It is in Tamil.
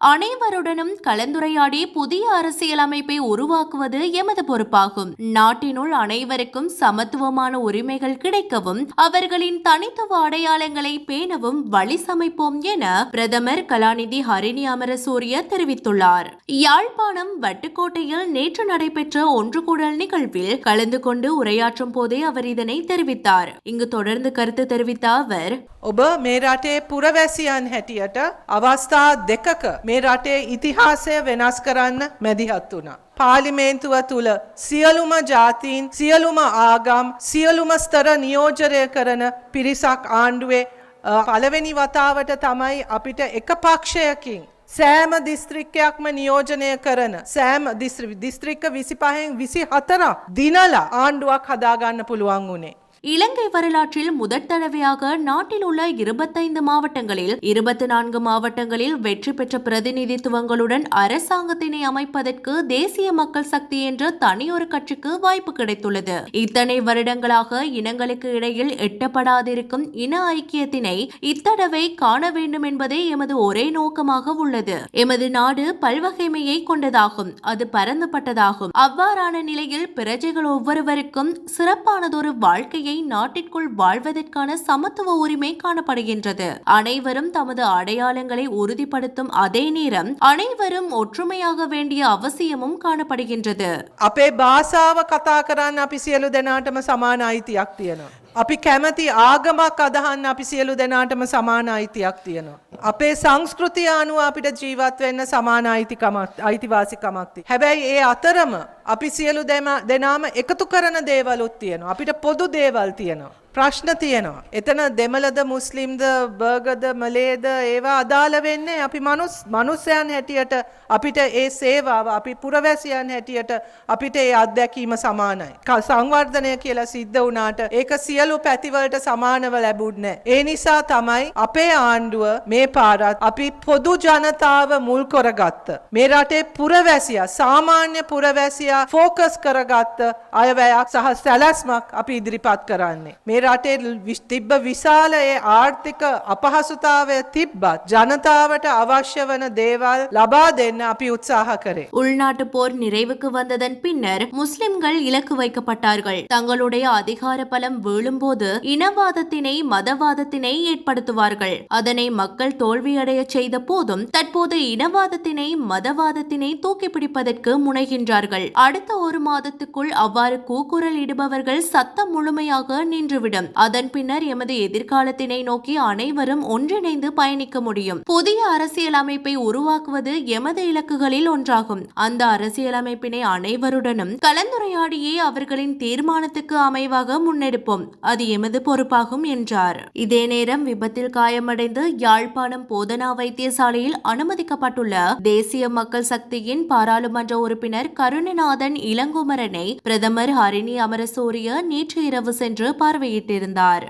அனைவருடனும் கலந்துரையாடி புதிய அரசியலமைப்பை உருவாக்குவது எமது பொறுப்பாகும். நாட்டினுள் அனைவருக்கும் சமத்துவமான உரிமைகள் கிடைக்கவும் அவர்களின் தனித்துவ அடையாளங்களை பேணவும் வழி சமைப்போம் என பிரதமர் கலாநிதி ஹரிணி அமரசூரிய தெரிவித்துள்ளார். யாழ்ப்பாணம் வட்டுக்கோட்டையில் நேற்று நடைபெற்ற ஒன்று கூடல் நிகழ்வில் கலந்து கொண்டு உரையாற்றும் போதே அவர் இதனை தெரிவித்தார். இங்கு தொடர்ந்து கருத்து தெரிவித்த அவர் ஒப மேராட்டே புறவாசியான் ஹெட்டியட்ட அவஸ்தா தெக்கக்க මේ රටේ ඉතිහාසය වෙනස් කරන්න මැදිහත් වුණා. පාලිමේන්තුව තුළ සියලුම ජාතීන් සියලුම ආගම් සියලුම ස්තර නියෝජනය කරන පිරිසක් ආණ්ඩුවේ අ, පළවෙනි වතාවට තමයි අපිට එක පක්ෂයකින් සෑම දිස්ත්‍රික්කයක්ම නියෝජනය කරන සෑම දිස්ත්‍රික්ක විසි පහෙන් විසි හතරක් දිනලා ආණ්ඩුවක් හදාගන්න පුළුවන් වුණේ. இலங்கை வரலாற்றில் முதற் தடவையாக நாட்டில் உள்ள இருபத்தைந்து மாவட்டங்களில் இருபத்தி நான்கு மாவட்டங்களில் வெற்றி பெற்ற பிரதிநிதித்துவங்களுடன் அரசாங்கத்தினை அமைப்பதற்கு தேசிய மக்கள் சக்தி என்ற தனியொரு கட்சிக்கு வாய்ப்பு கிடைத்துள்ளது. இத்தனை வருடங்களாக இனங்களுக்கு இடையில் எட்டப்படாதிருக்கும் இன ஐக்கியத்தினை இத்தடவை காண வேண்டும் என்பதே எமது ஒரே நோக்கமாக உள்ளது. எமது நாடு பல்வகைமையை கொண்டதாகும் அது பரந்துபட்டதாகும் அவ்வாறான நிலையில் பிரஜைகள் ஒவ்வொருவருக்கும் சிறப்பானதொரு வாழ்க்கையை நாட்டிற்குள் வாழ்வதற்கான சமத்துவ உரிமை காணப்படுகின்றது அனைவரும் தமது அடையாளங்களை உறுதிப்படுத்தும் அதே நேரம் அனைவரும் ஒற்றுமையாக வேண்டிய அவசியமும் காணப்படுகின்றது අපේ භාෂාව කතා කරන්න අපි සියලු දෙනාටම සමාන අයිතියක් තියෙනවා. අපි කැමති ආගමක් අදහන්න අපි සියලු දෙනාටම සමාන අයිතියක් තියෙනවා. අපේ සංස්කෘතිය අනුව අපිට ජීවත් වෙන්න සමාන අයිතිකමක් අයිතිවාසිකමක් තියෙනවා. හැබැයි ඒ අතරම අපි සියලු දෙම- දෙනාම එකතු කරන දේවලුත් තියෙනවා. අපිට පොදු දේවල් තියෙනවා. ප්‍රශ්න තියෙනවා. එතන දෙමළද මුස්ලිම්ද බර්ගද මලේද ඒවා අදාළ වෙන්නේ අපි මනුස් මනුස්සයන් හැටියට අපිට ඒ සේවාව අපි පුරවැසියන් හැටියට අපිට ඒ අත්දැකීම සමානයි. ක- සංවර්ධනය කියලා සිද්ධ වුණාට ඒක සියලු පැතිවලට සමානව ලැබුන්නේ නැහැ. ඒ නිසා තමයි අපේ ආණ්ඩුව මේ පාරත් අපි පොදු ජනතාව මුල් කරගත්ත. මේ රටේ පුරවැසියා සාමාන්‍ය පුරවැසියා ෆෝකස් කරගත්ත අයවැයක් සහ සැලැස්මක් අපි ඉදිරිපත් කරන්නේ. මේ රටේ විශ්- තිබ්බ විශාල ඒ ආර්ථික අපහසුතාවය තිබ්බත් ජනතාවට අවශ්‍ය වන දේවල් ලබා දෙන්න අපි උත්සාහ කරේ. உள்நாட்டு போர் நிறைவுக்கு வந்ததன் பின்னர் முஸ்லிம்கள் இலக்கு வைக்கப்பட்டார்கள் தங்களுடைய அதிகார பலம் வீழும்போது இனவாதத்தினை மதவாதத்தினை ஏற்படுத்துவார்கள் அதனை மக்கள் தோல்வியடைய செய்த போதும் தற்போது இனவாதத்தினை மதவாதத்தினை தூக்கி பிடிப்பதற்கு முனைகின்றார்கள் அடுத்த ஒரு மாதத்துக்குள் அவ்வாறு கூக்குரல் இடுபவர்கள் சத்தம் முழுமையாக நின்றுவிடும் அதன் பின்னர் எமது எதிர்காலத்தினை நோக்கி அனைவரும் ஒன்றிணைந்து பயணிக்க முடியும். புதிய அரசியலமைப்பை உருவாக்குவது எமது இலக்குகளில் ஒன்றாகும். அந்த அரசியலமைப்பினை அனைவருடனும் கலந்துரையாடியே அவர்களின் தீர்மானத்துக்கு அமைவாக முன்னெடுப்போம். அது எமது பொறுப்பாகும் என்றார். இதே நேரம் விபத்தில் காயமடைந்து யாழ்ப்பாணம் போதனா வைத்தியசாலையில் அனுமதிக்கப்பட்டுள்ள தேசிய மக்கள் சக்தியின் பாராளுமன்ற உறுப்பினர் கருணநாதன் இளங்குமரனை பிரதமர் ஹரிணி அமரசூரிய நேற்று இரவு சென்று பார்வையிட்டிருந்தார்